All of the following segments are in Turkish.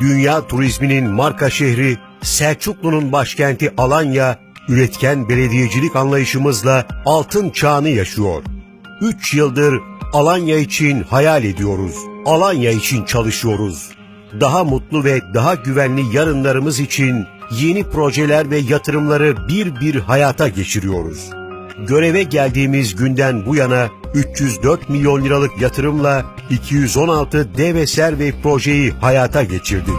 Dünya turizminin marka şehri, Selçuklu'nun başkenti Alanya, üretken belediyecilik anlayışımızla altın çağını yaşıyor. Üç yıldır Alanya için hayal ediyoruz. Alanya için çalışıyoruz. Daha mutlu ve daha güvenli yarınlarımız için yeni projeler ve yatırımları bir bir hayata geçiriyoruz. Göreve geldiğimiz günden bu yana 304 milyon liralık yatırımla 216 dev eser ve projeyi hayata geçirdik.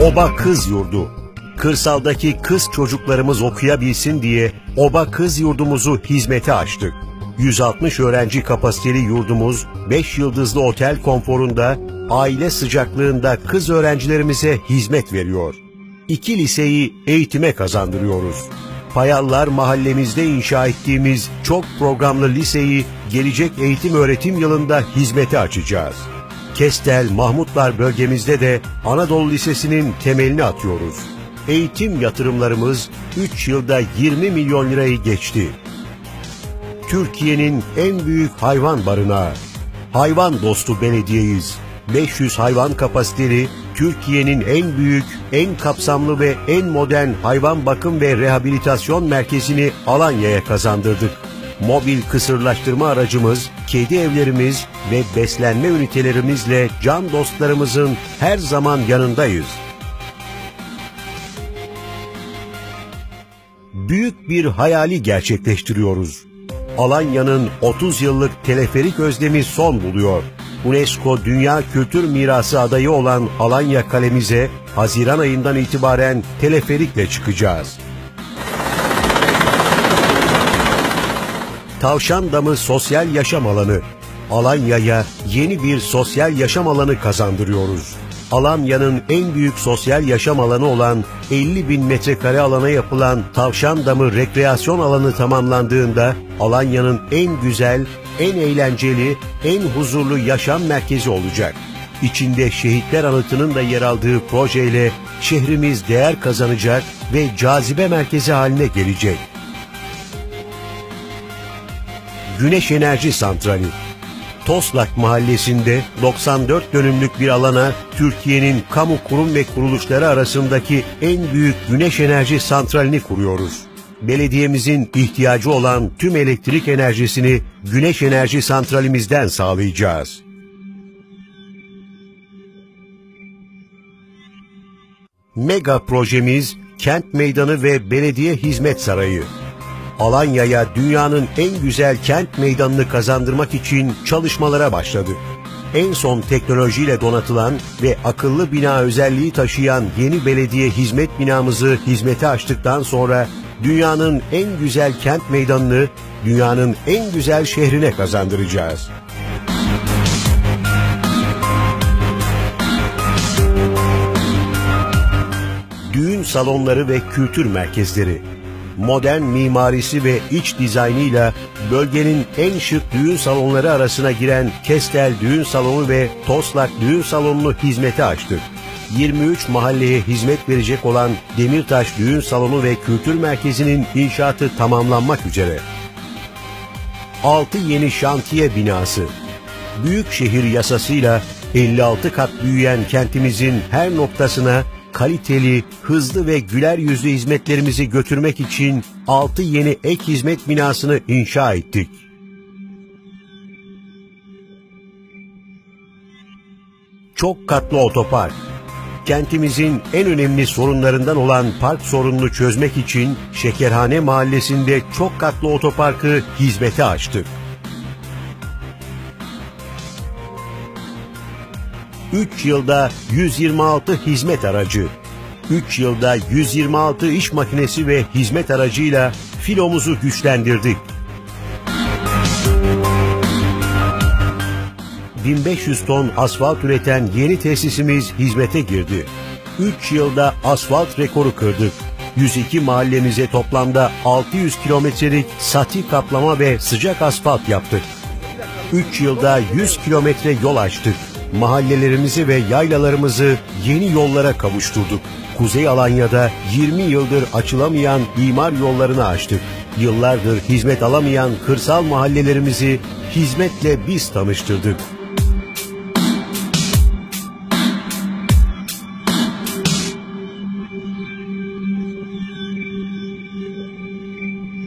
Oba Kız Yurdu Kırsaldaki kız çocuklarımız okuyabilsin diye Oba Kız Yurdumuzu hizmete açtık. 160 öğrenci kapasiteli yurdumuz 5 yıldızlı otel konforunda, aile sıcaklığında kız öğrencilerimize hizmet veriyor. İki liseyi eğitime kazandırıyoruz. Payallar mahallemizde inşa ettiğimiz çok programlı liseyi gelecek eğitim öğretim yılında hizmete açacağız. Kestel, Mahmutlar bölgemizde de Anadolu Lisesi'nin temelini atıyoruz. Eğitim yatırımlarımız 3 yılda 20 milyon lirayı geçti. Türkiye'nin en büyük hayvan barınağı. Hayvan dostu belediyeyiz. 500 hayvan kapasiteli Türkiye'nin en büyük, en kapsamlı ve en modern hayvan bakım ve rehabilitasyon merkezini Alanya'ya kazandırdık. Mobil kısırlaştırma aracımız, kedi evlerimiz ve beslenme ünitelerimizle can dostlarımızın her zaman yanındayız. Büyük bir hayali gerçekleştiriyoruz. Alanya'nın 30 yıllık teleferik özlemi son buluyor. UNESCO Dünya Kültür Mirası adayı olan Alanya Kalemize Haziran ayından itibaren teleferikle çıkacağız. Tavşan Damı Sosyal Yaşam Alanı Alanya'ya yeni bir sosyal yaşam alanı kazandırıyoruz. Alanya'nın en büyük sosyal yaşam alanı olan 50 bin metrekare alana yapılan Tavşan Damı Rekreasyon Alanı tamamlandığında Alanya'nın en güzel, en eğlenceli, en huzurlu yaşam merkezi olacak. İçinde şehitler anıtının da yer aldığı projeyle şehrimiz değer kazanacak ve cazibe merkezi haline gelecek. Güneş Enerji Santrali Toslak Mahallesi'nde 94 dönümlük bir alana Türkiye'nin kamu kurum ve kuruluşları arasındaki en büyük güneş enerji santralini kuruyoruz. Belediyemizin ihtiyacı olan tüm elektrik enerjisini güneş enerji santralimizden sağlayacağız. Mega projemiz Kent Meydanı ve Belediye Hizmet Sarayı. Alanya'ya dünyanın en güzel kent meydanını kazandırmak için çalışmalara başladık. En son teknolojiyle donatılan ve akıllı bina özelliği taşıyan yeni belediye hizmet binamızı hizmete açtıktan sonra dünyanın en güzel kent meydanını dünyanın en güzel şehrine kazandıracağız. Düğün salonları ve kültür merkezleri modern mimarisi ve iç dizaynıyla bölgenin en şık düğün salonları arasına giren Kestel Düğün Salonu ve Toslak Düğün Salonu'nu hizmete açtık. 23 mahalleye hizmet verecek olan Demirtaş Düğün Salonu ve Kültür Merkezi'nin inşaatı tamamlanmak üzere. 6 yeni şantiye binası. Büyükşehir yasasıyla 56 kat büyüyen kentimizin her noktasına kaliteli, hızlı ve güler yüzlü hizmetlerimizi götürmek için 6 yeni ek hizmet binasını inşa ettik. Çok katlı otopark. Kentimizin en önemli sorunlarından olan park sorununu çözmek için Şekerhane Mahallesi'nde çok katlı otoparkı hizmete açtık. 3 yılda 126 hizmet aracı, 3 yılda 126 iş makinesi ve hizmet aracıyla filomuzu güçlendirdik. 1500 ton asfalt üreten yeni tesisimiz hizmete girdi. 3 yılda asfalt rekoru kırdık. 102 mahallemize toplamda 600 kilometrelik sati kaplama ve sıcak asfalt yaptık. 3 yılda 100 kilometre yol açtık mahallelerimizi ve yaylalarımızı yeni yollara kavuşturduk. Kuzey Alanya'da 20 yıldır açılamayan imar yollarını açtık. Yıllardır hizmet alamayan kırsal mahallelerimizi hizmetle biz tanıştırdık.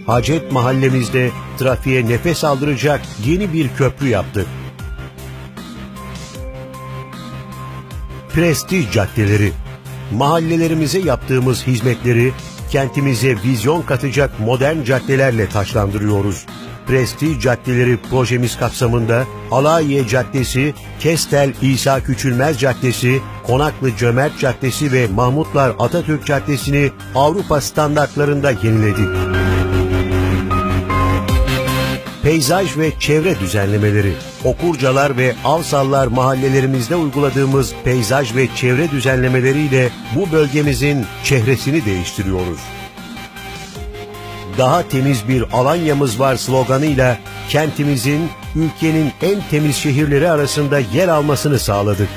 Hacet mahallemizde trafiğe nefes aldıracak yeni bir köprü yaptık. Prestij caddeleri. Mahallelerimize yaptığımız hizmetleri kentimize vizyon katacak modern caddelerle taşlandırıyoruz. Prestij Caddeleri projemiz kapsamında Alayiye Caddesi, Kestel İsa Küçülmez Caddesi, Konaklı Cömert Caddesi ve Mahmutlar Atatürk Caddesi'ni Avrupa standartlarında yeniledik. Peyzaj ve çevre düzenlemeleri, Okurcalar ve Avsallar mahallelerimizde uyguladığımız peyzaj ve çevre düzenlemeleriyle bu bölgemizin çehresini değiştiriyoruz daha temiz bir Alanya'mız var sloganıyla kentimizin ülkenin en temiz şehirleri arasında yer almasını sağladık.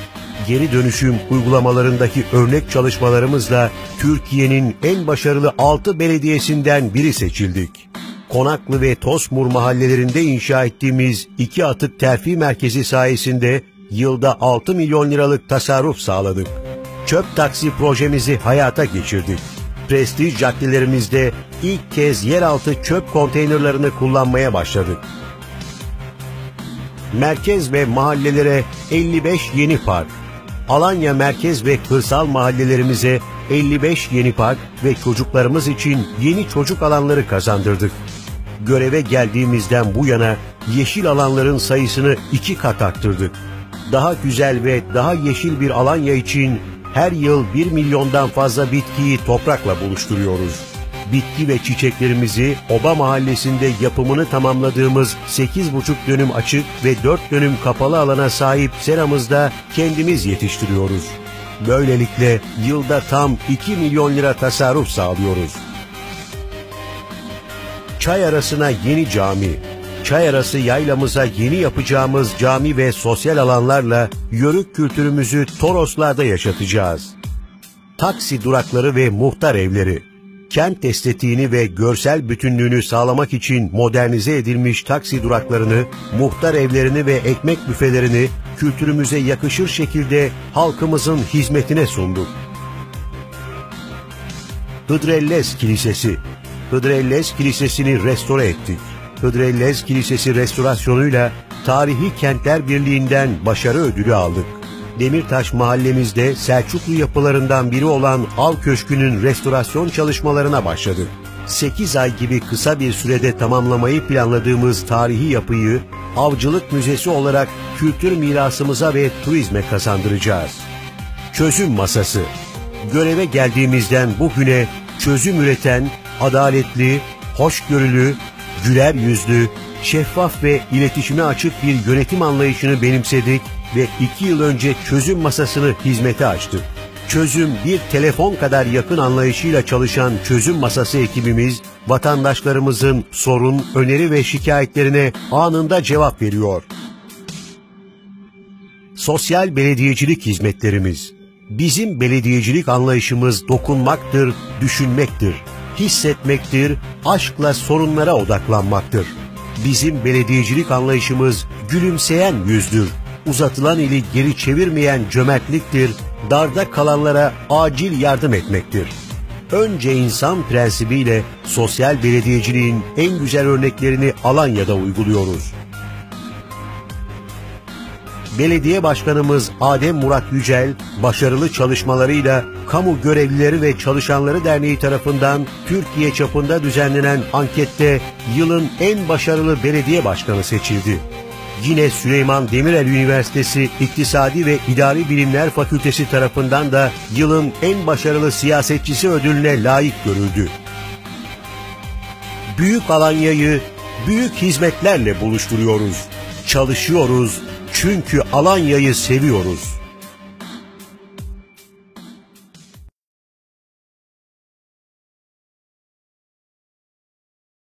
Geri dönüşüm uygulamalarındaki örnek çalışmalarımızla Türkiye'nin en başarılı 6 belediyesinden biri seçildik. Konaklı ve Tosmur mahallelerinde inşa ettiğimiz iki atık terfi merkezi sayesinde yılda 6 milyon liralık tasarruf sağladık. Çöp taksi projemizi hayata geçirdik prestij caddelerimizde ilk kez yeraltı çöp konteynerlarını kullanmaya başladık. Merkez ve mahallelere 55 yeni park, Alanya merkez ve kırsal mahallelerimize 55 yeni park ve çocuklarımız için yeni çocuk alanları kazandırdık. Göreve geldiğimizden bu yana yeşil alanların sayısını iki kat arttırdık. Daha güzel ve daha yeşil bir Alanya için her yıl 1 milyondan fazla bitkiyi toprakla buluşturuyoruz. Bitki ve çiçeklerimizi Oba Mahallesi'nde yapımını tamamladığımız 8,5 dönüm açık ve 4 dönüm kapalı alana sahip seramızda kendimiz yetiştiriyoruz. Böylelikle yılda tam 2 milyon lira tasarruf sağlıyoruz. Çay arasına yeni cami, çay arası yaylamıza yeni yapacağımız cami ve sosyal alanlarla yörük kültürümüzü Toroslarda yaşatacağız. Taksi durakları ve muhtar evleri. Kent estetiğini ve görsel bütünlüğünü sağlamak için modernize edilmiş taksi duraklarını, muhtar evlerini ve ekmek büfelerini kültürümüze yakışır şekilde halkımızın hizmetine sunduk. Hıdrellez Kilisesi Hıdrellez Kilisesi'ni restore ettik. Hıdrellez Kilisesi restorasyonuyla Tarihi Kentler Birliği'nden başarı ödülü aldık. Demirtaş mahallemizde Selçuklu yapılarından biri olan Al Köşkü'nün restorasyon çalışmalarına başladık. 8 ay gibi kısa bir sürede tamamlamayı planladığımız tarihi yapıyı avcılık müzesi olarak kültür mirasımıza ve turizme kazandıracağız. Çözüm Masası Göreve geldiğimizden bugüne çözüm üreten, adaletli, hoşgörülü, güler yüzlü, şeffaf ve iletişime açık bir yönetim anlayışını benimsedik ve iki yıl önce çözüm masasını hizmete açtık. Çözüm bir telefon kadar yakın anlayışıyla çalışan çözüm masası ekibimiz, vatandaşlarımızın sorun, öneri ve şikayetlerine anında cevap veriyor. Sosyal belediyecilik hizmetlerimiz. Bizim belediyecilik anlayışımız dokunmaktır, düşünmektir hissetmektir, aşkla sorunlara odaklanmaktır. Bizim belediyecilik anlayışımız gülümseyen yüzdür, uzatılan eli geri çevirmeyen cömertliktir, darda kalanlara acil yardım etmektir. Önce insan prensibiyle sosyal belediyeciliğin en güzel örneklerini Alanya'da uyguluyoruz belediye başkanımız Adem Murat Yücel, başarılı çalışmalarıyla Kamu Görevlileri ve Çalışanları Derneği tarafından Türkiye çapında düzenlenen ankette yılın en başarılı belediye başkanı seçildi. Yine Süleyman Demirel Üniversitesi İktisadi ve İdari Bilimler Fakültesi tarafından da yılın en başarılı siyasetçisi ödülüne layık görüldü. Büyük Alanya'yı büyük hizmetlerle buluşturuyoruz. Çalışıyoruz, çünkü Alanya'yı seviyoruz.